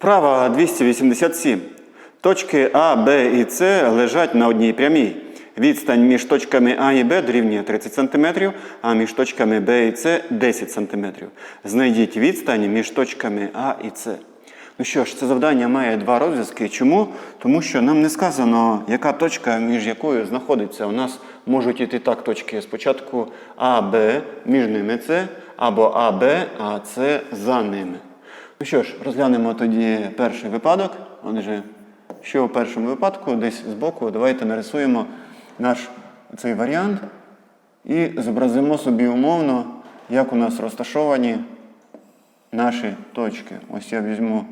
Вправа 287. Точки А, Б і С лежать на одній прямій. Відстань між точками А і Б дорівнює 30 см, а між точками Б і С 10 см. Знайдіть відстань між точками А і С. Ну що ж, це завдання має два розв'язки. Чому? Тому що нам не сказано, яка точка, між якою знаходиться. У нас можуть іти так точки. Спочатку А, Б, між ними С, або А, Б, а С за ними. Ну що ж, розглянемо тоді перший випадок. Отже, що у першому випадку, десь збоку, давайте нарисуємо наш цей варіант і зобразимо собі умовно, як у нас розташовані наші точки. Ось я візьму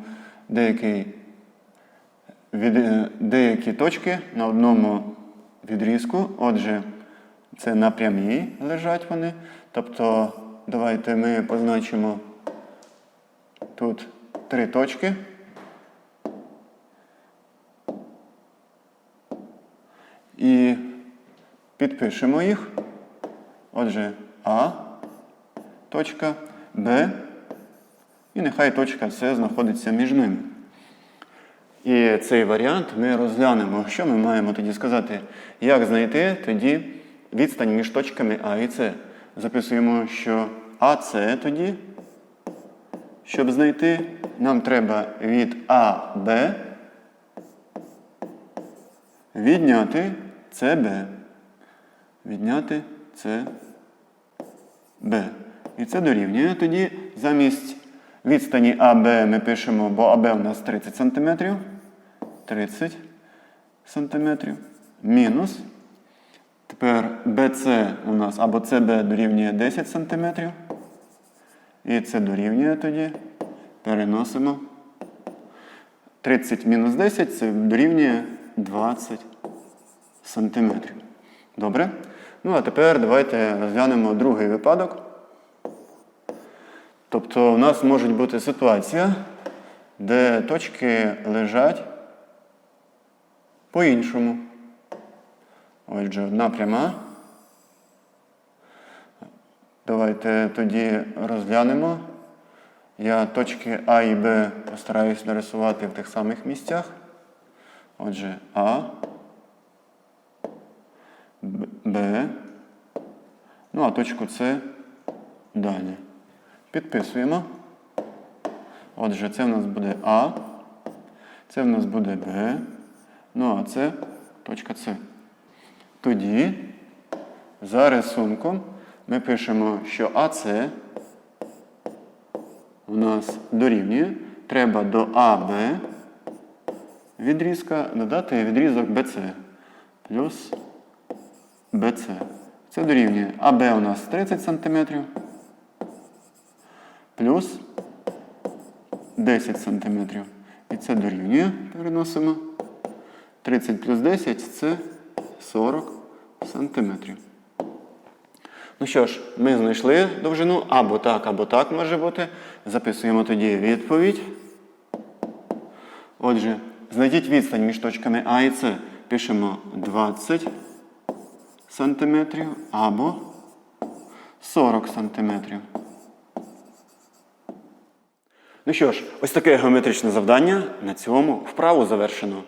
деякий, е, деякі точки на одному відрізку. Отже, це на прямій лежать вони. Тобто, давайте ми позначимо тут три точки. І підпишемо їх. Отже, А, точка, Б, і нехай точка С знаходиться між ними. І цей варіант ми розглянемо. Що ми маємо тоді сказати? Як знайти тоді відстань між точками А і С? Записуємо, що АС тоді, щоб знайти, нам треба від АБ відняти СБ. Відняти СБ. І це дорівнює. Тоді замість відстані АБ ми пишемо, бо АБ у нас 30 см. 30 см. Мінус. Тепер BC у нас або CB дорівнює 10 см. І це дорівнює тоді. Переносимо. 30 мінус 10 це дорівнює 20 сантиметрів. Добре? Ну, а тепер давайте розглянемо другий випадок. Тобто, у нас може бути ситуація, де точки лежать по-іншому. Отже, одна пряма. Давайте тоді розглянемо. Я точки А і Б постараюсь нарисувати в тих самих місцях. Отже, А, Б-. Ну, а точку С далі. Підписуємо. Отже, це в нас буде А, це в нас буде Б. Ну, а це точка С. Тоді за рисунком ми пишемо, що АС у нас дорівнює. Треба до АБ відрізка додати відрізок BC плюс BC. Це дорівнює АБ у нас 30 см плюс 10 см. І це дорівнює. Переносимо. 30 плюс 10 це 40 сантиметрів. Ну що ж, ми знайшли довжину або так, або так може бути. Записуємо тоді відповідь. Отже, знайдіть відстань між точками А і С. Пишемо 20 сантиметрів або 40 сантиметрів. Ну що ж, ось таке геометричне завдання. На цьому вправу завершено.